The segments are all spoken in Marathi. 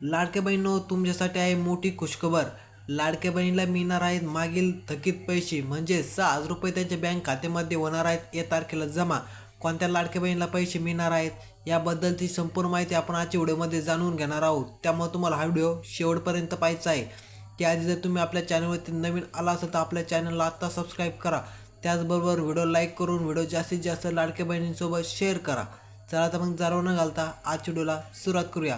लाडक्या बहिणीनो तुमच्यासाठी आहे मोठी खुशखबर. लाडक्या बहिणीला मिळणार आहेत मागील थकीत पैसे. म्हणजे सहा हजार रुपये त्यांच्या बँक खात्यामध्ये होणार आहेत. या तारखेला जमा. कोणत्या लाडक्या बहिणीला पैसे मिळणार आहेत? याबद्दलची संपूर्ण माहिती आपण आजच्या व्हिडिओमध्ये जाणून घेणार आहोत. त्यामुळे तुम्हाला हा व्हिडिओ शेवटपर्यंत पाहायचा आहे. त्याआधी जर तुम्ही आपल्या चॅनलवरती नवीन आला असाल तर आपल्या चॅनलला आत्ता सबस्क्राईब करा. त्याचबरोबर व्हिडिओ लाईक करून व्हिडिओ जास्तीत जास्त लाडक्या बहिणींसोबत शेअर करा. चला तर मग जाणव न घालता आजच्या व्हिडिओला सुरुवात करूया.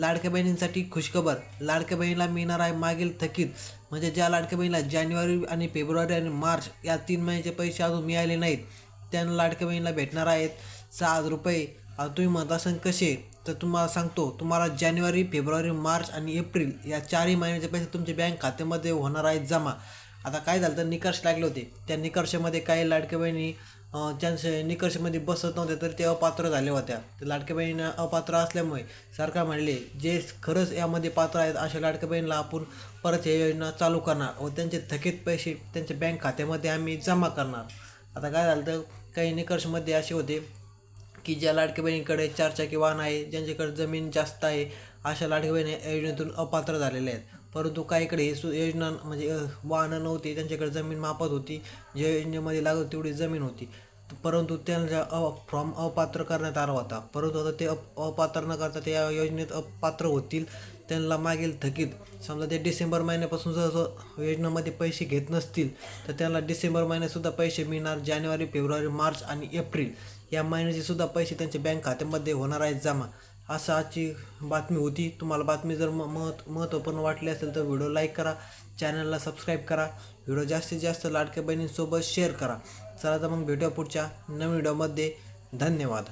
लाडक्या बहिणींसाठी खुशखबर. लाडक्या बहिणीला मिळणार आहे मागील थकीत. म्हणजे ज्या लाडक्या बहिणीला जानेवारी आणि फेब्रुवारी आणि मार्च या तीन महिन्याचे पैसे अजून मिळाले नाहीत त्यांना लाडक्या बहिणीला भेटणार आहेत. सहा हजार रुपये तुम्ही म्हणत असाल कसे? तर तुम्हाला सांगतो तुम्हाला जानेवारी फेब्रुवारी मार्च आणि एप्रिल या चारही महिन्याचे पैसे तुमच्या बँक खात्यामध्ये होणार आहेत जमा. आता काय झालं तर निकर्ष लागले होते. त्या निकर्षामध्ये काही लाडक्या बहिणी अं, त्यांचे बसत नव्हते तर ते अपात्र झाले होत्या. तर लाडक्या बहिणींना अपात्र असल्यामुळे सरकार म्हणले जे खरंच यामध्ये पात्र आहेत अशा लाडक्या बहिणीला आपण परत ही योजना चालू करणार व त्यांचे थकीत पैसे त्यांच्या बँक खात्यामध्ये आम्ही जमा करणार. आता काय झालं तर काही निकषमध्ये असे होते की ज्या लाडक्या बहिणीकडे चारचाकी वाहन आहे ज्यांच्याकडे जमीन जास्त आहे अशा लाडक्या बहिणी या योजनेतून अपात्र झालेल्या आहेत. परंतु काहीकडे हे सु योजना म्हणजे वाहनं नव्हती त्यांच्याकडे जमीन मापत होती. ज्या योजनेमध्ये लागत तेवढी जमीन होती. परंतु त्यांना अ फॉर्म अपात्र करण्यात आला होता. परंतु आता ते अप अपात्र न करता ते या योजनेत अपात्र होतील त्यांना मागील थकीत. समजा ते डिसेंबर महिन्यापासून जर जर योजनेमध्ये पैसे घेत नसतील तर त्यांना डिसेंबर महिन्यातसुद्धा पैसे मिळणार. जानेवारी फेब्रुवारी मार्च आणि एप्रिल या महिन्याचे सुद्धा पैसे त्यांच्या बँक खात्यामध्ये होणार आहेत जमा. असं आजची बातमी होती. तुम्हाला बातमी जर म महत् महत्त्वपूर्ण वाटली असेल तर व्हिडिओ लाईक करा चॅनलला सबस्क्राईब करा व्हिडिओ जास्तीत जास्त लाडक्या बहिणींसोबत शेअर करा. चला तर मग भेटूया पुढच्या नवीन व्हिडिओमध्ये. धन्यवाद.